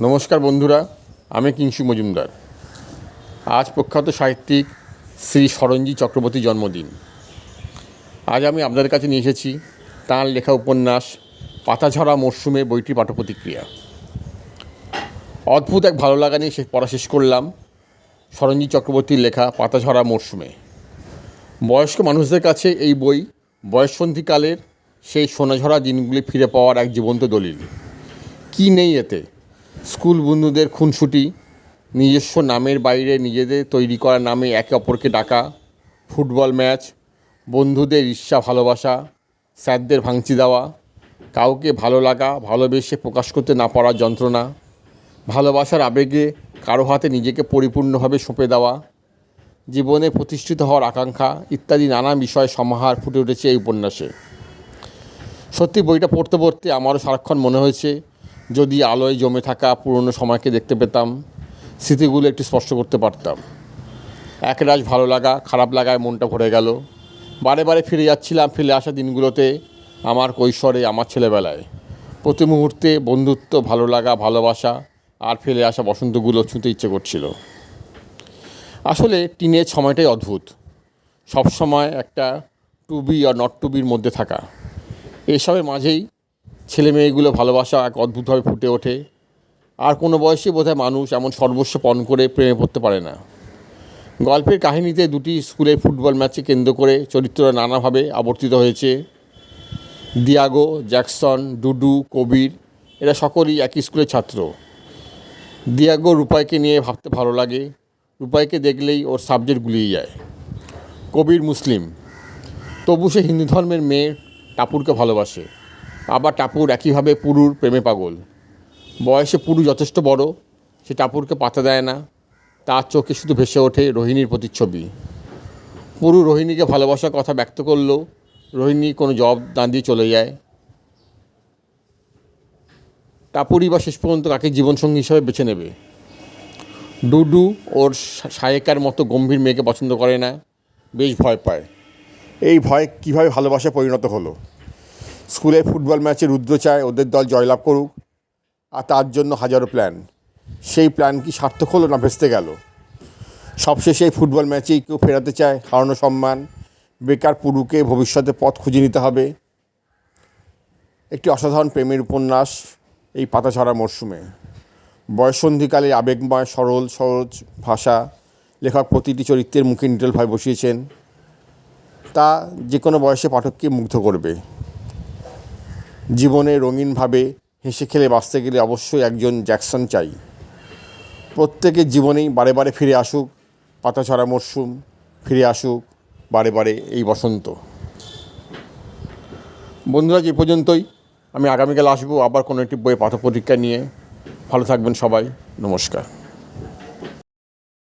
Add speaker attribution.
Speaker 1: নমস্কার বন্ধুরা, আমি কিংসু মজুমদার। আজ প্রখ্যাত সাহিত্যিক শ্রী সরঞ্জি চক্রবর্তী জন্মদিন। আজ আমি আপনাদের কাছে নিয়ে এসেছি তাঁর লেখা উপন্যাস, পাতাঝরা মরশুমে বইটি পাঠ প্রতিক্রিয়া অদ্ভুত এক ভালো লাগা নিয়ে সে- পড়া শেষ করলাম সরঞ্জি চক্রবর্তীর লেখা পাতাঝরা মরশুমে। বয়স্ক মানুষদের কাছে এই বই বয়ঃসন্ধিকালের সেই সোনাঝরা দিনগুলি ফিরে পাওয়ার এক জীবন্ত দলিল। কি নেই এতে? স্কুল বন্ধুদের খুনসুটি, নিজস্ব নামের বাইরে নিজেদের তৈরি করা নামে একে অপরকে ডাকা, ফুটবল ম্যাচ, বন্ধুদের ঈর্ষা, ভালোবাসা, স্যারদের ভাঙচি দেওয়া, কাউকে ভালো লাগা, ভালোবেসে প্রকাশ করতে না পারার যন্ত্রণা, ভালোবাসার আবেগে কারও হাতে নিজেকে পরিপূর্ণভাবে সঁপে দেওয়া, জীবনে প্রতিষ্ঠিত হওয়ার আকাঙ্ক্ষা ইত্যাদি নানা বিষয় সমাহার ফুটে উঠেছে এই উপন্যাসে। সত্যি বইটা পড়তে পড়তে আমারও সারাক্ষণ মনে হয়েছে যদি আলোয় জমে থাকা পুরনো সময়কে দেখতে পেতাম, স্মৃতিগুলো একটু স্পর্শ করতে পারতাম। একরাশ ভালো লাগা, খারাপ লাগায় মনটা ভরে গেল। বারে বারে ফিরে যাচ্ছিলাম ফেলে আসা দিনগুলোতে আমার কৈশোরে, আমার ছেলেবেলায়। প্রতি মুহূর্তে বন্ধুত্ব, ভালো লাগা, ভালোবাসা, আর ফেলে আসা বসন্তগুলো ছুঁতে ইচ্ছে করছিল। আসলে টিনের সময়টাই অদ্ভুত। সব সময় একটা to be or not to বির মধ্যে থাকা। এসবের মাঝেই ছেলে মেয়েগুলো ভালোবাসা এক অদ্ভুতভাবে ফুটে ওঠে। আর কোনো বয়সে বোধহয় মানুষ এমন সর্বস্ব পণ করে প্রেমে পড়তে পারে না। গল্পের কাহিনীতে দুটি স্কুলের ফুটবল ম্যাচে কেন্দ্র করে চরিত্ররা নানাভাবে আবর্তিত হয়েছে। দিয়াগো, জ্যাকসন, ডুডু, কবির, এরা সকলেই একই স্কুলের ছাত্র। দিয়াগো রূপাইকে নিয়ে ভাবতে ভালো লাগে। রূপাইকে দেখলেই ওর সাবজেক্ট গুলিয়ে যায়। কবির মুসলিম। তবু সে হিন্দু ধর্মের মেয়ে টাপুরকে ভালোবাসে। আবার টাপুর একইভাবে পুরুর প্রেমে পাগল। বয়সে পুরু যথেষ্ট বড়, সে টাপুরকে পাতা দেয় না। তার চোখে শুধু ভেসে ওঠে রোহিণীর প্রতিচ্ছবি। পুরু রোহিণীকে ভালোবাসার কথা ব্যক্ত করলেও রোহিণী কোনো জবাব না দিয়ে চলে যায়। টাপুরি বা শেষ পর্যন্ত কাকে জীবনসঙ্গী হিসাবে বেছে নেবে। ডুডু ওর সায়েকার মতো গম্ভীর মেয়েকে পছন্দ করে না। বেশ ভয় পায়। এই ভয় কীভাবে ভালোবাসায় পরিণত হলো? স্কুলের ফুটবল ম্যাচে রুদ্র চায় ওদের দল জয়লাভ করুক, আর তার জন্য হাজারো প্ল্যান সেই প্ল্যান কি সার্থক হলো না ভেস্তে গেল? সবশেষে এই ফুটবল ম্যাচেই কেউ ফেরাতে চায়, হারানো সম্মান, বেকার পুরুকে ভবিষ্যতে পথ খুঁজে নিতে হবে। একটি অসাধারণ প্রেমের উপন্যাস এই পাতাছড়া মরশুমে। বয়সন্ধিকালে আবেগময়, সরল, সহজ ভাষা, লেখক প্রতিটি চরিত্রের মুখে নিটলভাবে বসিয়েছেন। তা যে কোনো বয়সে পাঠককে মুগ্ধ করবে। জীবনে রঙিনভাবে হেসে খেলে বাঁচতে গেলে অবশ্যই একজন জ্যাকসন চাই। প্রত্যেকের জীবনেই বারে বারে ফিরে আসুক, পাতাছড়া মরশুম, ফিরে আসুক বারে বারে এই বসন্ত। বন্ধুরা, যে পর্যন্তই, আমি আগামীকাল আসব আবার কোনো একটি বইয়ের পাঠ্য নিয়ে। ভালো থাকবেন সবাই, নমস্কার।